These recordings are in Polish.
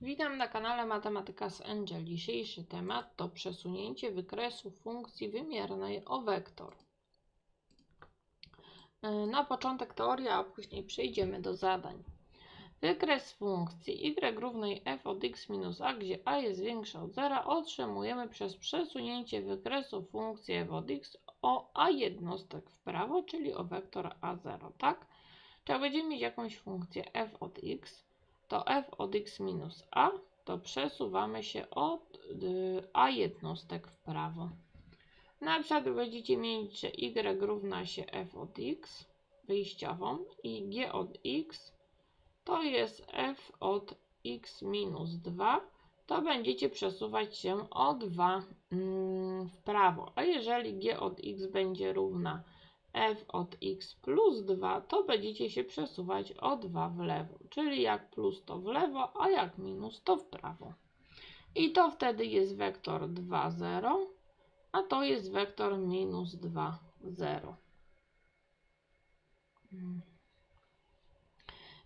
Witam na kanale Matematyka z Angel. Dzisiejszy temat to przesunięcie wykresu funkcji wymiernej o wektor. Yy, Na początek teoria, a później przejdziemy do zadań. Wykres funkcji y równej f od x minus a, gdzie a jest większe od zera, otrzymujemy przez przesunięcie wykresu funkcji f od x o a jednostek w prawo, czyli o wektor a0, tak? Jak będziemy mieć jakąś funkcję f od x, to f od x minus a, to przesuwamy się od y, a jednostek w prawo. Na przykład będziecie mieć, że y równa się f od x wyjściową i g od x to jest f od x minus 2, to będziecie przesuwać się o 2 mm, w prawo. A jeżeli g od x będzie równa f od x plus 2, to będziecie się przesuwać o 2 w lewo. Czyli jak plus to w lewo, a jak minus to w prawo. I to wtedy jest wektor 2, 0, a to jest wektor minus 2, 0.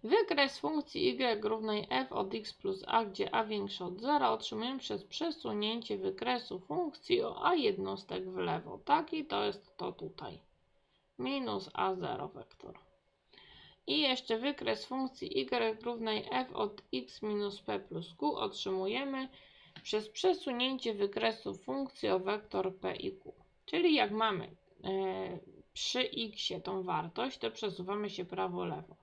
Wykres funkcji y równej f od x plus a, gdzie a większe od 0, otrzymujemy przez przesunięcie wykresu funkcji o a jednostek w lewo. Tak i to jest to tutaj. Minus a0 wektor. I jeszcze wykres funkcji y równej f od x minus p plus q otrzymujemy przez przesunięcie wykresu funkcji o wektor p i q. Czyli jak mamy e, przy x tą wartość, to przesuwamy się prawo-lewo.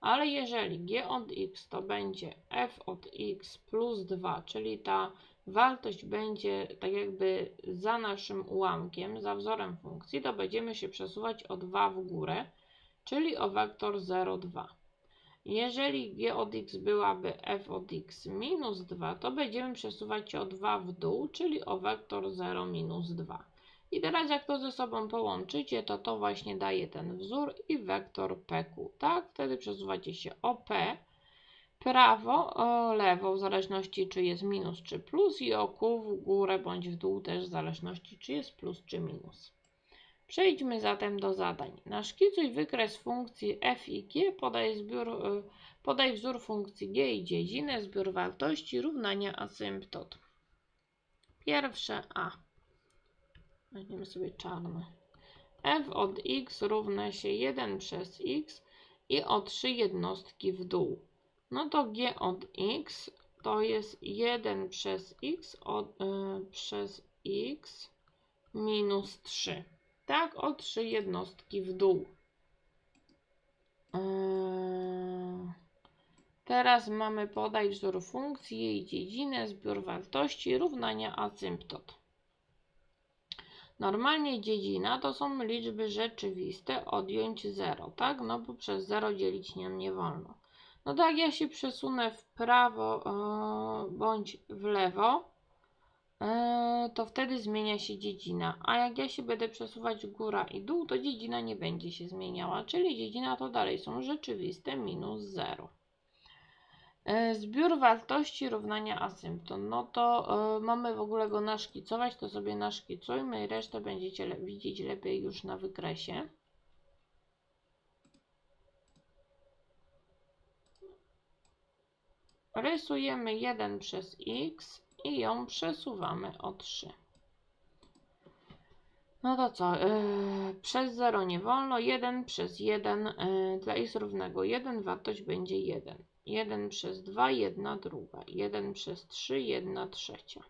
Ale jeżeli g od x to będzie f od x plus 2, czyli ta wartość będzie tak jakby za naszym ułamkiem, za wzorem funkcji, to będziemy się przesuwać o 2 w górę, czyli o wektor 0,2. Jeżeli g od x byłaby f od x minus 2, to będziemy przesuwać się o 2 w dół, czyli o wektor 0 minus 2. I teraz jak to ze sobą połączycie, to to właśnie daje ten wzór i wektor PQ, tak? Wtedy przesuwacie się o P, prawo, lewo, w zależności czy jest minus czy plus i o Q w górę bądź w dół też w zależności czy jest plus czy minus. Przejdźmy zatem do zadań. Naszkicuj wykres funkcji f i g, podaj, zbiór, y, podaj wzór funkcji g i dziedzinę, zbiór wartości, równania asymptot. Pierwsze A. Weźmiemy sobie czarne. f od x równa się 1 przez x i o 3 jednostki w dół. No to g od x to jest 1 przez x od, y, przez x minus 3. Tak, o 3 jednostki w dół. Yy. Teraz mamy podaj wzór funkcji, jej dziedzinę, zbiór wartości, równania asymptot. Normalnie dziedzina to są liczby rzeczywiste, odjąć 0, tak? No bo przez 0 dzielić nam nie wolno. No tak, ja się przesunę w prawo yy, bądź w lewo, yy, to wtedy zmienia się dziedzina. A jak ja się będę przesuwać góra i dół, to dziedzina nie będzie się zmieniała, czyli dziedzina to dalej są rzeczywiste minus 0. E, Zbiór wartości równania asymptot. No to mamy w ogóle go naszkicować, to sobie naszkicujmy i resztę będziecie le widzieć lepiej już na wykresie. Rysujemy 1 przez x i ją przesuwamy o 3. No to co? Yy, przez 0 nie wolno. 1 przez 1 yy, dla x równego 1 wartość będzie 1. 1 przez 2, 1 druga. 1 przez 3, 1 trzecia.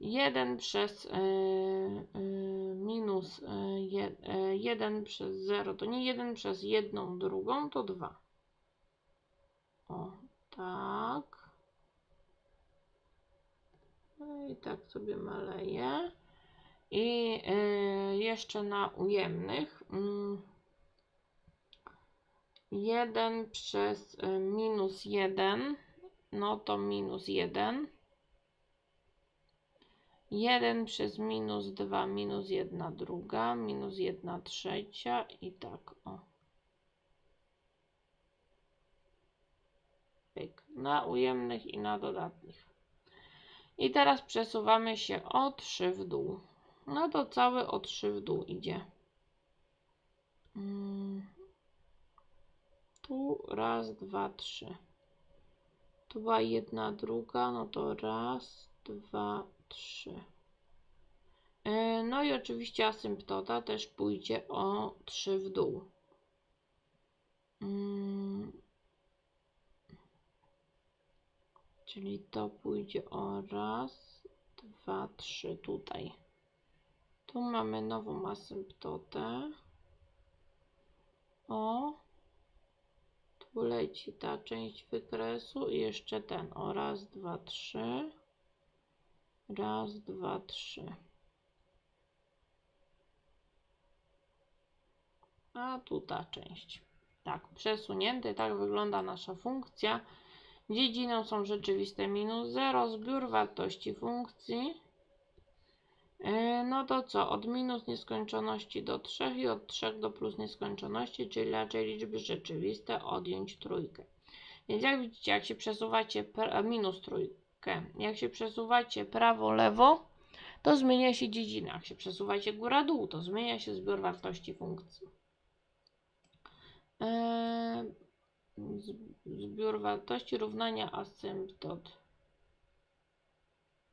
1 przez yy, yy, minus yy, 1 przez 0 to nie 1 przez 1 drugą, to 2. Tak. No i tak sobie maleję. I y, jeszcze na ujemnych. Mm, 1 przez y, minus 1, no to minus 1. 1 przez minus 2, minus 1 druga, minus 1 trzecia i tak o. Na ujemnych i na dodatnich. I teraz przesuwamy się o 3 w dół. No to cały o 3 w dół idzie. Mm. Tu raz, dwa, trzy. Tu była jedna, druga, no to raz, dwa, trzy. E, No i oczywiście asymptota też pójdzie o 3 w dół. Mm. Czyli to pójdzie o raz, dwa, trzy tutaj. Tu mamy nową asymptotę. O. Tu leci ta część wykresu i jeszcze ten. O raz, dwa, trzy. Raz, dwa, trzy. A tu ta część. Tak, przesunięty, tak wygląda nasza funkcja. Dziedziną są rzeczywiste minus 0, zbiór wartości funkcji. Yy, No to co? Od minus nieskończoności do 3 i od 3 do plus nieskończoności, czyli raczej liczby rzeczywiste, odjąć trójkę. Więc jak widzicie, jak się przesuwacie pra- minus trójkę, jak się przesuwacie prawo, lewo, to zmienia się dziedzina. Jak się przesuwacie góra, dół, to zmienia się zbiór wartości funkcji. Z- zbiór wartości równania asymptot.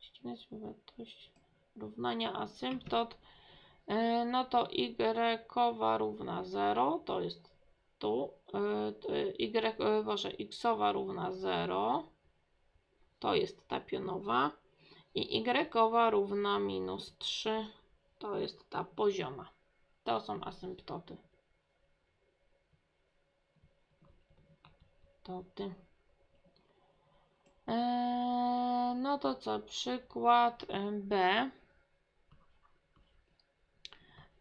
Zbiór wartości równania asymptot. Eee, no to y równa 0, to jest tu. To y, e, Boże, xowa równa 0, to jest ta pionowa. I y równa minus 3, to jest ta pozioma. To są asymptoty. To ty. Eee, no to co? Przykład B.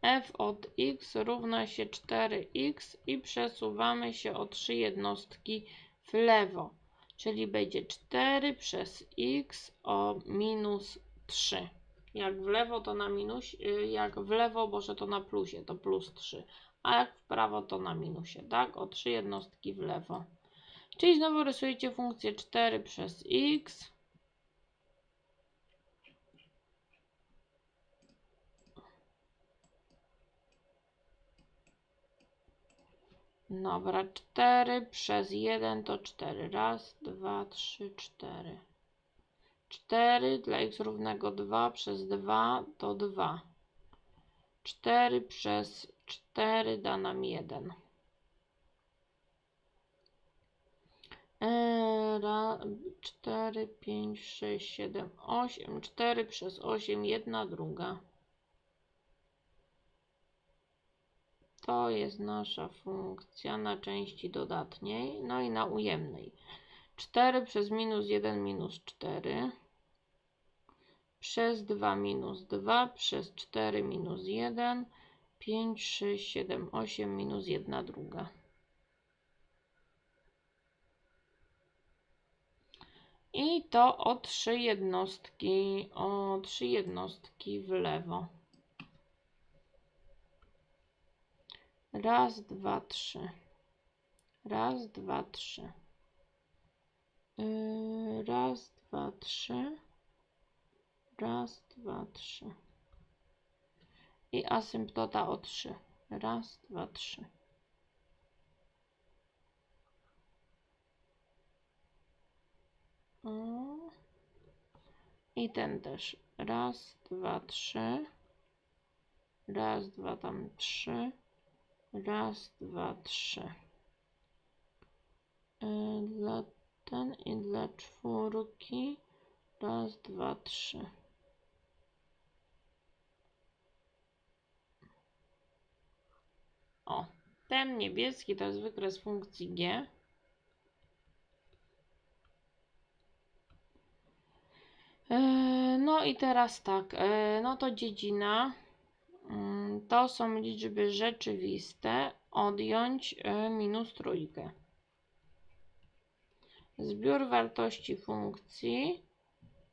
f od x równa się 4x i przesuwamy się o 3 jednostki w lewo. Czyli będzie 4 przez x o minus 3. Jak w lewo to na minus, y, jak w lewo, boże to na plusie, to plus 3. A jak w prawo to na minusie, tak? O 3 jednostki w lewo. Czyli znowu rysujecie funkcję 4 przez x. Dobra, 4 przez 1 to 4. Raz, dwa, trzy, cztery. 4 dla x równego 2 przez 2 to 2. 4 przez 4 da nam 1. ra, 4, 5, 6, 7, 8. 4 przez 8, 1 druga. To jest nasza funkcja na części dodatniej, no i na ujemnej. 4 przez minus 1 minus 4 przez 2 minus 2 przez 4 minus 1 5, 6, 7, 8 minus 1 druga. I to o trzy jednostki, o trzy jednostki w lewo. Raz, dwa, trzy. Raz, dwa, trzy. Yy, raz, dwa, trzy. Raz, dwa, trzy. I asymptota o trzy. Raz, dwa, trzy. I ten też. Raz, dwa, trzy. Raz, dwa, tam trzy. Raz, dwa, trzy. Y, Dla ten i dla czwórki. Raz, dwa, trzy. O, ten niebieski to jest wykres funkcji g. No i teraz tak, e, no to dziedzina mm, to są liczby rzeczywiste, odjąć e, minus trójkę. Zbiór wartości funkcji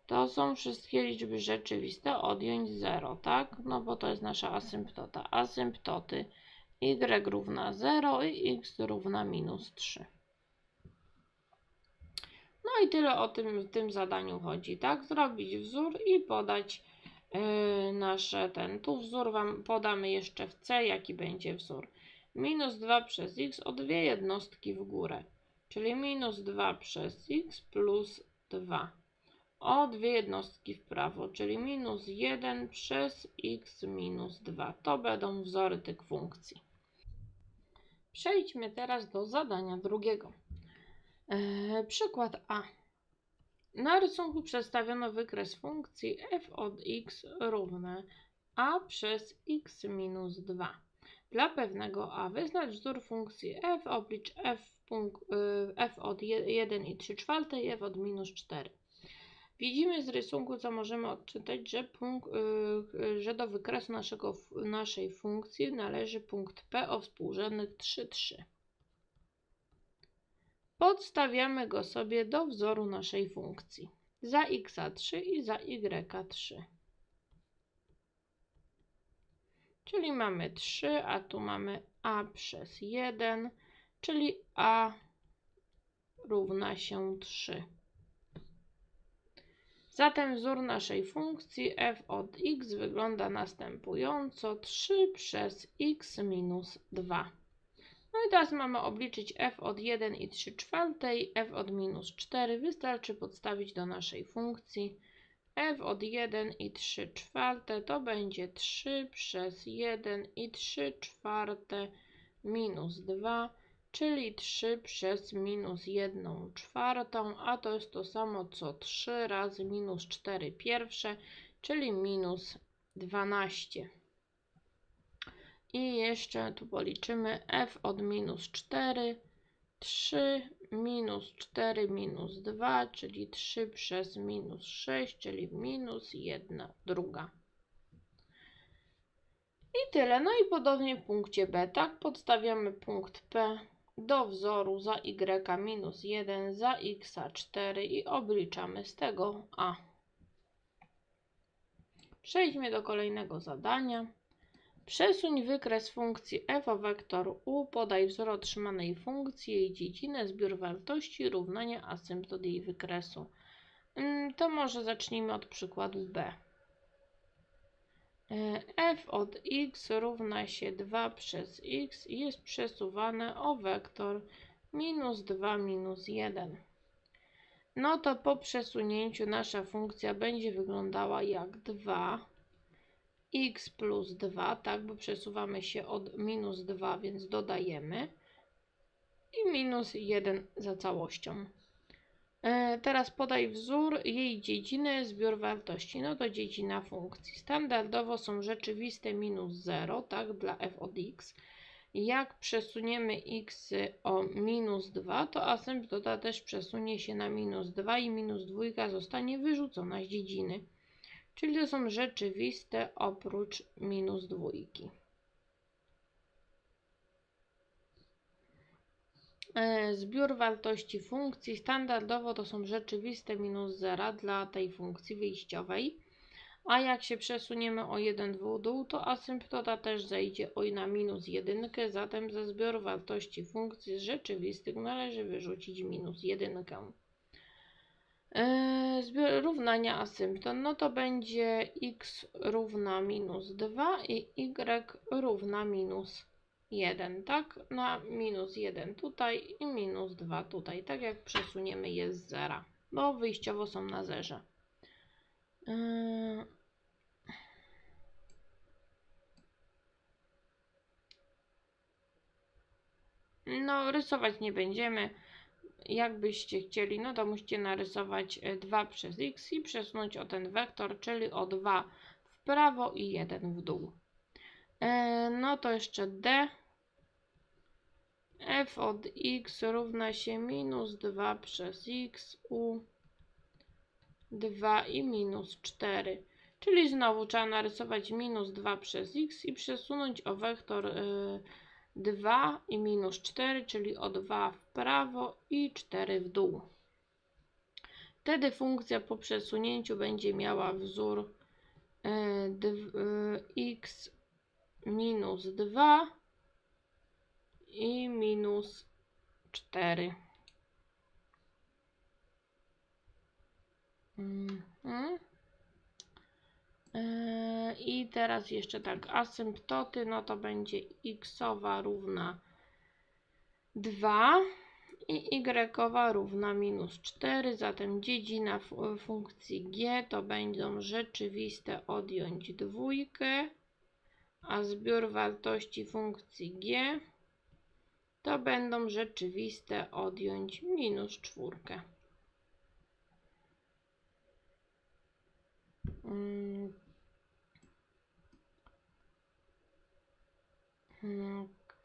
to są wszystkie liczby rzeczywiste, odjąć 0, tak? No bo to jest nasza asymptota. Asymptoty y równa 0 i x równa minus 3. No i tyle o tym w tym zadaniu chodzi, tak? Zrobić wzór i podać yy, nasze ten. Tu wzór Wam podamy jeszcze w C, jaki będzie wzór. Minus 2 przez x o dwie jednostki w górę. czyli minus 2 przez x plus 2. O dwie jednostki w prawo, czyli minus 1 przez x minus 2. To będą wzory tych funkcji. Przejdźmy teraz do zadania drugiego. Eee, przykład A. Na rysunku przedstawiono wykres funkcji f od x równe a przez x minus 2. Dla pewnego a wyznacz wzór funkcji f, oblicz f, punkt, y, f od 1 i 3 czwarte i f od minus 4. Widzimy z rysunku, co możemy odczytać, że, punkt, y, y, że do wykresu naszego, naszej funkcji należy punkt p o współrzędnych 3, 3. Podstawiamy go sobie do wzoru naszej funkcji. Za x3 i za y3. Czyli mamy 3, a tu mamy a przez 1, czyli a równa się 3. Zatem wzór naszej funkcji f od x wygląda następująco 3 przez x minus 2. No i teraz mamy obliczyć f od 1 i 3 czwartej, f od minus 4. Wystarczy podstawić do naszej funkcji f od 1 i 3 czwarte to będzie 3 przez 1 i 3 czwarte minus 2, czyli 3 przez minus 1 czwartą, a to jest to samo co 3 razy minus 4 pierwsze, czyli minus 12. I jeszcze tu policzymy f od minus 4, 3 minus 4 minus 2, czyli 3 przez minus 6, czyli minus 1 druga. I tyle. No i podobnie w punkcie B, tak? Podstawiamy punkt P do wzoru za y minus 1, za x 4 i obliczamy z tego a. Przejdźmy do kolejnego zadania. Przesuń wykres funkcji f o wektor u, podaj wzór otrzymanej funkcji, jej dziedzinę, zbiór wartości, równania, asymptot jej wykresu. Mm, to może zacznijmy od przykładu b. E, f od x równa się 2 przez x i jest przesuwane o wektor minus 2 minus 1. No to po przesunięciu nasza funkcja będzie wyglądała jak 2 x plus 2, tak, bo przesuwamy się od minus 2, więc dodajemy i minus 1 za całością. E, teraz podaj wzór jej dziedziny, zbiór wartości. No to dziedzina funkcji. Standardowo są rzeczywiste minus 0, tak, dla f od x. Jak przesuniemy x o minus 2, to asymptota też przesunie się na minus 2 i minus 2 zostanie wyrzucona z dziedziny czyli to są rzeczywiste oprócz minus dwójki. E, zbiór wartości funkcji standardowo to są rzeczywiste minus 0 dla tej funkcji wyjściowej. A jak się przesuniemy o 1 w dół, to asymptota też zejdzie o na minus 1, zatem ze zbioru wartości funkcji rzeczywistych należy wyrzucić minus 1. Yy, równania asympton, no to będzie x równa minus 2 i y równa minus 1, tak? Na minus 1 tutaj i minus 2 tutaj, tak jak przesuniemy je z zera, bo wyjściowo są na zerze. Yy. No, rysować nie będziemy jakbyście chcieli, no to musicie narysować 2 e, przez x i przesunąć o ten wektor, czyli o 2 w prawo i 1 w dół. E, no to jeszcze d. f od x równa się minus 2 przez x u 2 i minus 4. Czyli znowu trzeba narysować minus 2 przez x i przesunąć o wektor y, 2 i minus 4, czyli o 2 w prawo i 4 w dół. Wtedy funkcja po przesunięciu będzie miała wzór e, e, x minus 2 i minus 4. Mhm. Yy, I teraz jeszcze tak, asymptoty, no to będzie xowa równa 2 i y równa minus 4, zatem dziedzina funkcji g to będą rzeczywiste odjąć dwójkę, a zbiór wartości funkcji g to będą rzeczywiste odjąć minus czwórkę. Mm.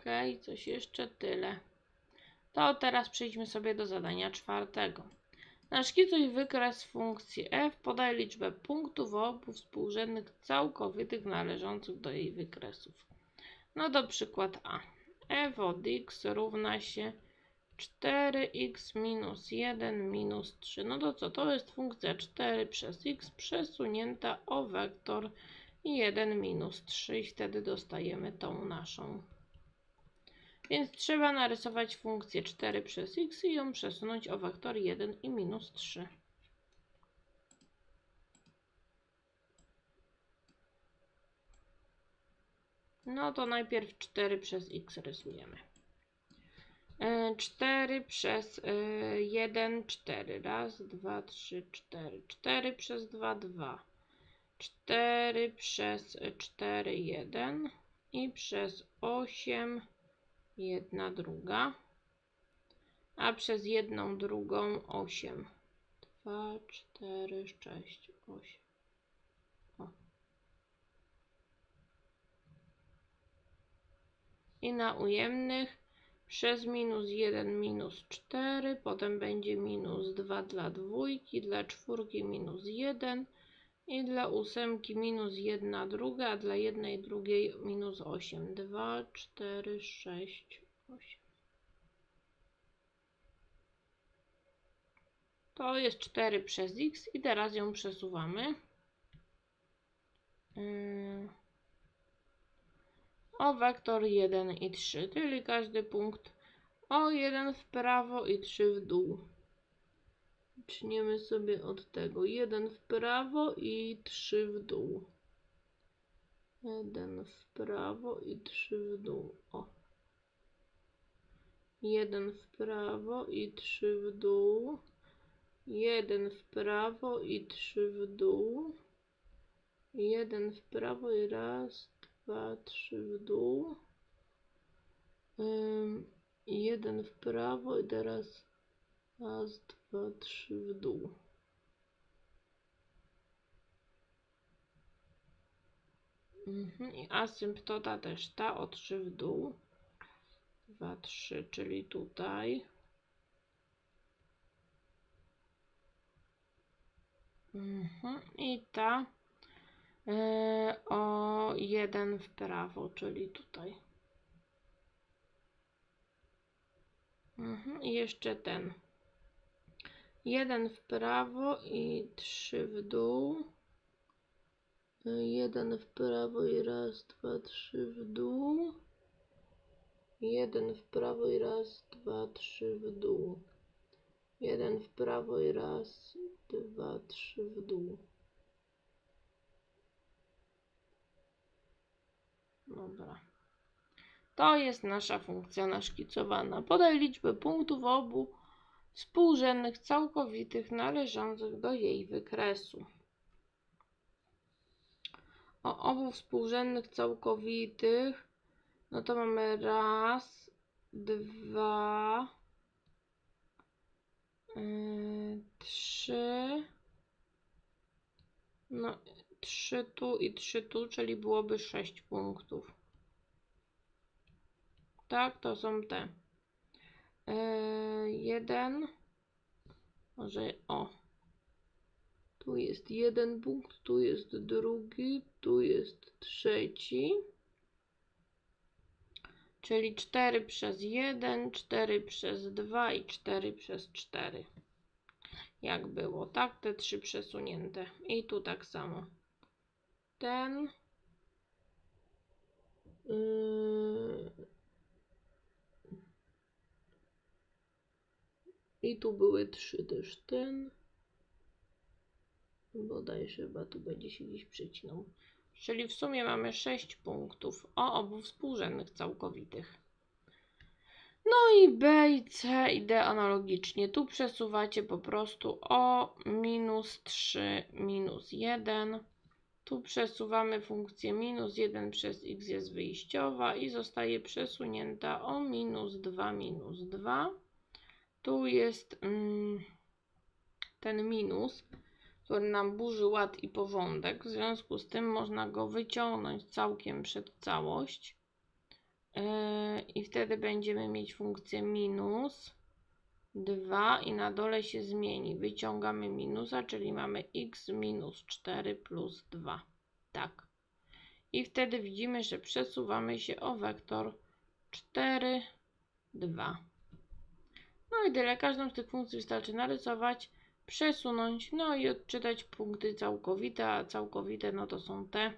Okej, coś jeszcze tyle. To teraz przejdźmy sobie do zadania czwartego. Naszkicuj wykres funkcji f, podaj liczbę punktów obu współrzędnych całkowitych należących do jej wykresów. No to przykład A. f od x równa się 4x minus 1 minus 3. No to co? To jest funkcja 4 przez x przesunięta o wektor 1 minus 3 i wtedy dostajemy tą naszą. Więc trzeba narysować funkcję 4 przez x i ją przesunąć o wektor 1 i minus 3. No to najpierw 4 przez x rysujemy. E, 4 przez e, 1, 4. Raz, dwa, trzy, cztery. 4 przez 2, 2. 4 przez 4, 1. I przez 8, jedna druga. A przez jedną drugą 8. 2, 4, 6, 8. O. I na ujemnych przez minus 1 minus 4, potem będzie minus 2 dla dwójki, dla czwórki minus 1 i dla ósemki minus 1 druga, a dla jednej drugiej minus 8. 2, 4, 6, 8. To jest 4 przez x i teraz ją przesuwamy. Yy, o wektor 1 i 3, czyli każdy punkt o 1 w prawo i 3 w dół. Zaczniemy sobie od tego. 1 w prawo i 3 w dół. 1 w prawo i 3 w dół. O. 1 w prawo i 3 w dół. 1 w prawo i 3 w dół. 1 w prawo i raz, dwa, trzy w dół. Jeden w prawo i teraz raz, dwa, trzy w dół. Mhm. I asymptota też ta o 3 w dół. 2, 3, czyli tutaj. Mhm. I ta o jeden w prawo, czyli tutaj. Mhm, I jeszcze ten. Jeden w prawo i trzy w dół. Yy, Jeden w prawo i raz, dwa, trzy w dół. Jeden w prawo i raz, dwa, trzy w dół. Jeden w prawo i raz, dwa, trzy w dół. Dobra. To jest nasza funkcja naszkicowana. Podaj liczbę punktów obu współrzędnych całkowitych należących do jej wykresu. O obu współrzędnych całkowitych, no to mamy raz, dwa, yy, trzy, no 3 tu i 3 tu, czyli byłoby 6 punktów. Tak, to są te. Yy, jeden. Może o. Tu jest jeden punkt, tu jest drugi, tu jest trzeci. Czyli 4 przez 1, 4 przez 2 i 4 przez 4. Jak było, tak? Te trzy przesunięte. I tu tak samo ten. Yy, I tu były trzy też ten. Bodajże chyba tu będzie się gdzieś przecinał. Czyli w sumie mamy 6 punktów o obu współrzędnych całkowitych. No i B i C i D analogicznie. Tu przesuwacie po prostu o minus 3 minus 1. Tu przesuwamy funkcję minus 1 przez x jest wyjściowa i zostaje przesunięta o minus 2 minus 2. Tu jest mm, ten minus, który nam burzy ład i porządek. W związku z tym można go wyciągnąć całkiem przed całość. Yy, I wtedy będziemy mieć funkcję minus 2 i na dole się zmieni. Wyciągamy minusa, czyli mamy x minus 4 plus 2. Tak. I wtedy widzimy, że przesuwamy się o wektor 4, 2. No i tyle. Każdą z tych funkcji wystarczy narysować, przesunąć, no i odczytać punkty całkowite, a całkowite no to są te.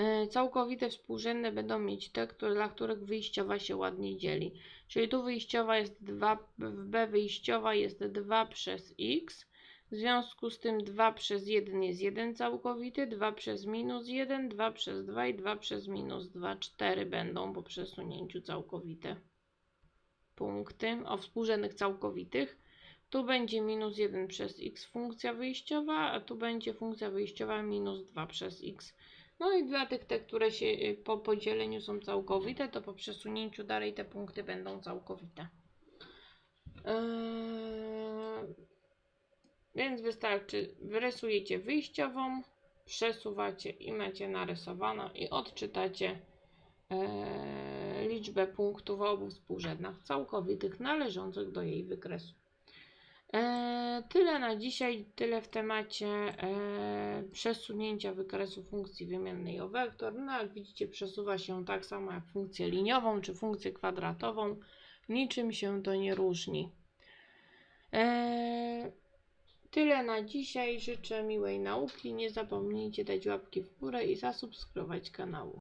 E, Całkowite współrzędne będą mieć te, które, dla których wyjściowa się ładnie dzieli. Czyli tu wyjściowa jest 2, w B wyjściowa jest 2 przez x. W związku z tym 2 przez 1 jest 1 całkowity, 2 przez minus 1, 2 przez 2 i 2 przez minus 2, 4 będą po przesunięciu całkowite punkty o współrzędnych całkowitych. Tu będzie minus 1 przez x funkcja wyjściowa, a tu będzie funkcja wyjściowa minus 2 przez x. No i dla tych, te, które się y, po podzieleniu są całkowite, to po przesunięciu dalej te punkty będą całkowite. Eee, więc wystarczy, wyrysujecie wyjściową, przesuwacie i macie narysowaną i odczytacie eee, liczbę punktów obu współrzędnych całkowitych należących do jej wykresu. Eee, tyle na dzisiaj, tyle w temacie eee, przesunięcia wykresu funkcji wymiennej o wektor. No jak widzicie przesuwa się tak samo jak funkcję liniową czy funkcję kwadratową. Niczym się to nie różni. Eee, tyle na dzisiaj. Życzę miłej nauki. Nie zapomnijcie dać łapki w górę i zasubskrybować kanału.